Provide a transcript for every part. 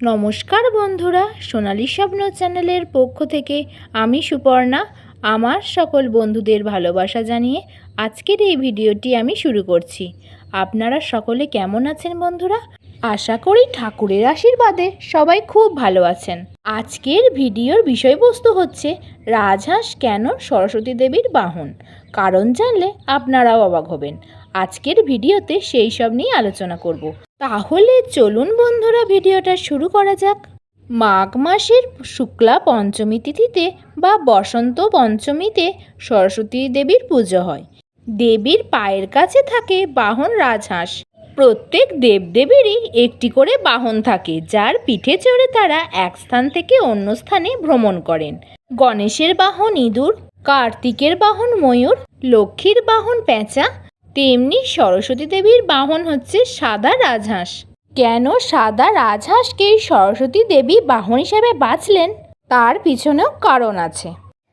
নমস্কার বন্ধুরা, সোনালি স্বপ্ন চ্যানেলের পক্ষ থেকে আমি সুপর্ণা, আমার সকল বন্ধুদের ভালোবাসা জানিয়ে আজকের এই ভিডিওটি আমি শুরু করছি। আপনারা সকলে কেমন আছেন বন্ধুরা? আশা করি ঠাকুরের আশীর্বাদে সবাই খুব ভালো আছেন। আজকের ভিডিওর বিষয়বস্তু হচ্ছে, রাজহাঁস কেন সরস্বতী দেবীর বাহন? কারণ জানলে আপনারাও অবাক হবেন। আজকের ভিডিওতে সেই সব নিয়ে আলোচনা করব। তাহলে চলুন বন্ধুরা, ভিডিওটা শুরু করা যাক। মাঘ মাসের শুক্লা পঞ্চমী তিথিতে বা বসন্ত পঞ্চমীতে সরস্বতী দেবীর পুজো হয়। দেবীর পায়ের কাছে থাকে বাহন রাজহাঁস। প্রত্যেক দেবদেবীরই একটি করে বাহন থাকে, যার পিঠে চড়ে তারা এক স্থান থেকে অন্য স্থানে ভ্রমণ করেন। গণেশের বাহন ইঁদুর, কার্তিকের বাহন ময়ূর, লক্ষ্মীর বাহন পেঁচা তেমনি সরস্বতী দেবীর বাহন হচ্ছে সাদা রাজহাঁস। কেন সাদা রাজহাঁসকে সরস্বতী দেবী বাহন হিসেবে বাঁচলেন তার পিছনেও কারণ আছে।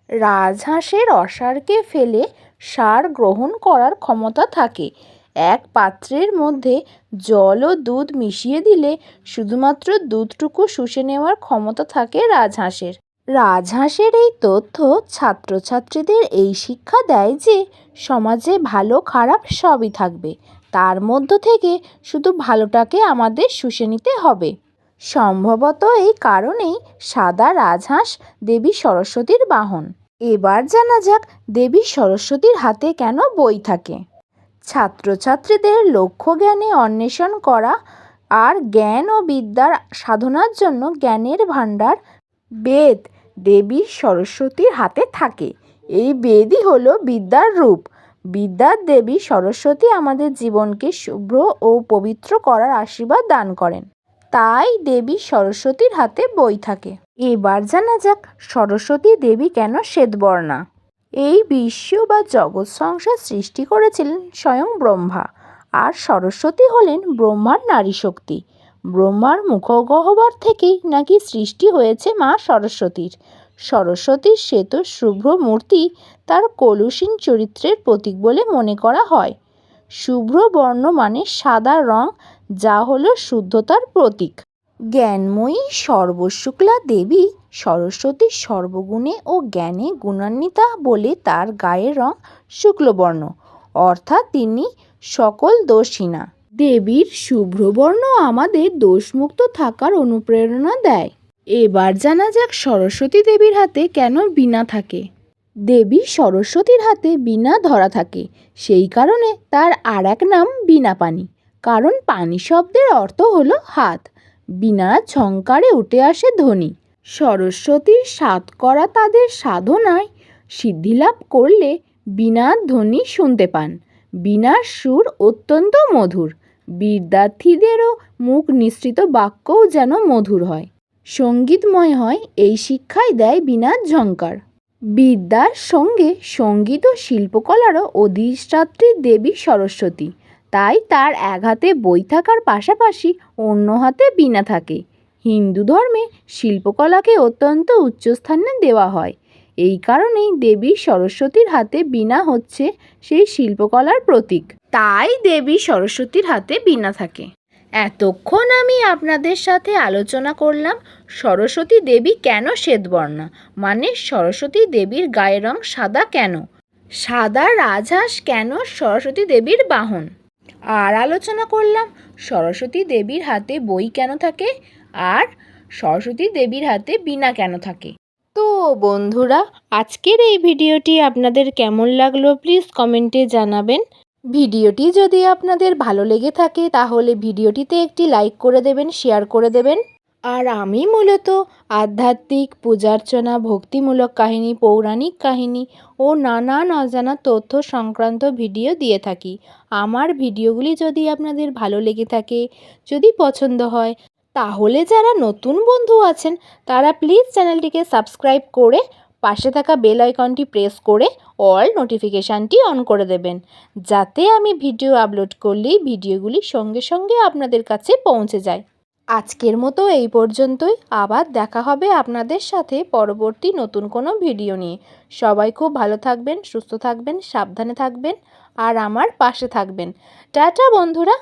রাজহাঁসের অসারকে ফেলে সার গ্রহণ করার ক্ষমতা থাকে। এক পাত্রের মধ্যে জল ও দুধ মিশিয়ে দিলে শুধুমাত্র দুধটুকু শুষে নেওয়ার ক্ষমতা থাকে রাজহাঁসের। রাজহাঁসের এই তথ্য ছাত্রছাত্রীদের এই শিক্ষা দেয় যে সমাজে ভালো খারাপ সবই থাকবে। তার মধ্য থেকে শুধু ভালোটাকে আমাদের শুষে নিতে হবে। সম্ভবত এই কারণেই সাদা রাজহাঁস দেবী সরস্বতীর বাহন। এবার জানা যাক দেবী সরস্বতীর হাতে কেন বই থাকে। ছাত্রছাত্রীদের লক্ষ্য জ্ঞানে অন্বেষণ করা আর জ্ঞান ও বিদ্যার সাধনার জন্য জ্ঞানের ভাণ্ডার, বেদ দেবী সরস্বতীর হাতে থাকে। এই বেদই হলো বিদ্যার রূপ। বিদ্যার দেবী সরস্বতী আমাদের জীবনকে শুভ্র ও পবিত্র করার আশীর্বাদ দান করেন। তাই দেবী সরস্বতীর হাতে বই থাকে। এবার জানা যাক সরস্বতী দেবী কেন শ্বেতবর্ণা। এই বিশ্ব বা জগৎ সংসার সৃষ্টি করেছিলেন স্বয়ং ব্রহ্মা। আর সরস্বতী হলেন ব্রহ্মার নারী শক্তি ব্রহ্মার মুখগহ্বর থেকেই নাকি সৃষ্টি হয়েছে মা সরস্বতীর। সরস্বতীর শ্বেত শুভ্র মূর্তি তার কলুষীন চরিত্রের প্রতীক বলে মনে করা হয়। শুভ্র বর্ণ মানে সাদা রং, যা হলো শুদ্ধতার প্রতীক। জ্ঞানময়ী সর্বশুক্লা দেবী সরস্বতী সর্বগুণে ও জ্ঞানে গুণান্বিতা বলে তার গায়ের রং শুক্লবর্ণ, অর্থাৎ তিনি সকল দোষহীনা দেবীর শুভ্রবর্ণ আমাদের দোষমুক্ত থাকার অনুপ্রেরণা দেয়। এবার জানা যাক সরস্বতী দেবীর হাতে কেন বীণা থাকে। দেবী সরস্বতীর হাতে বীণা ধরা থাকে, সেই কারণে তার আর এক নাম বীণা পানি কারণ পানি শব্দের অর্থ হলো হাত। বিনা ঝঙ্কারে উঠে আসে ধ্বনি। সরস্বতীর সাত করা তাদের সাধনায় সিদ্ধিলাভ করলে বীণার ধ্বনি শুনতে পান। বীণার সুর অত্যন্ত মধুর। বিদ্যার্থীদেরও মুখ নিঃসৃত বাক্যও যেন মধুর হয়। সঙ্গীতময় হয় এই শিক্ষাই দেয় বীণার ঝঙ্কার বিদ্যার সঙ্গে সংগীত ও শিল্পকলারও অধিষ্ঠাত্রী দেবী সরস্বতী। তাই তার এক হাতে বই থাকার পাশাপাশি অন্য হাতে বীণা থাকে। হিন্দু ধর্মে শিল্পকলাকে অত্যন্ত উচ্চস্থানে দেওয়া হয়। এই কারণেই দেবী সরস্বতীর হাতে বীণা হচ্ছে সেই শিল্পকলার প্রতীক। তাই দেবী সরস্বতীর হাতে বীণা থাকে। এতক্ষণ আমি আপনাদের সাথে আলোচনা করলাম সরস্বতী দেবী কেন শ্বেতবর্ণা? মানে সরস্বতী দেবীর গায়ের রং সাদা কেন? সাদা রাজহাঁস কেন সরস্বতী দেবীর বাহন? আর আলোচনা করলাম সরস্বতী দেবীর হাতে বই কেন থাকে? আর সরস্বতী দেবীর হাতে বীণা কেন থাকে? তো বন্ধুরা, আজকের এই ভিডিওটি আপনাদের কেমন লাগল প্লিজ কমেন্টে জানাবেন। ভিডিওটি যদি আপনাদের ভালো লেগে থাকে তাহলে ভিডিওটিতে একটি লাইক করে দেবেন, শেয়ার করে দেবেন। আর আমি মূলত আধ্যাত্মিক পূজার্চনা, ভক্তিমূলক কাহিনী, পৌরাণিক কাহিনী ও নানান অজানা তথ্য সংক্রান্ত ভিডিও দিয়ে থাকি। আমার ভিডিওগুলি যদি আপনাদের ভালো লেগে থাকে, যদি পছন্দ হয় তাহলে যারা নতুন বন্ধু আছেন, তারা প্লিজ চ্যানেলটিকে সাবস্ক্রাইব করে পাশে থাকা বেল আইকনটি প্রেস করে অল নোটিফিকেশানটি অন করে দেবেন। যাতে আমি ভিডিও আপলোড করলেই ভিডিওগুলি সঙ্গে সঙ্গে আপনাদের কাছে পৌঁছে যায়। আজকের মতো এই পর্যন্তই। আবার দেখা হবে আপনাদের সাথে পরবর্তী নতুন কোনো ভিডিও নিয়ে। সবাই খুব ভালো থাকবেন, সুস্থ থাকবেন, সাবধানে থাকবেন, আর আমার পাশে থাকবেন। টাটা বন্ধুরা!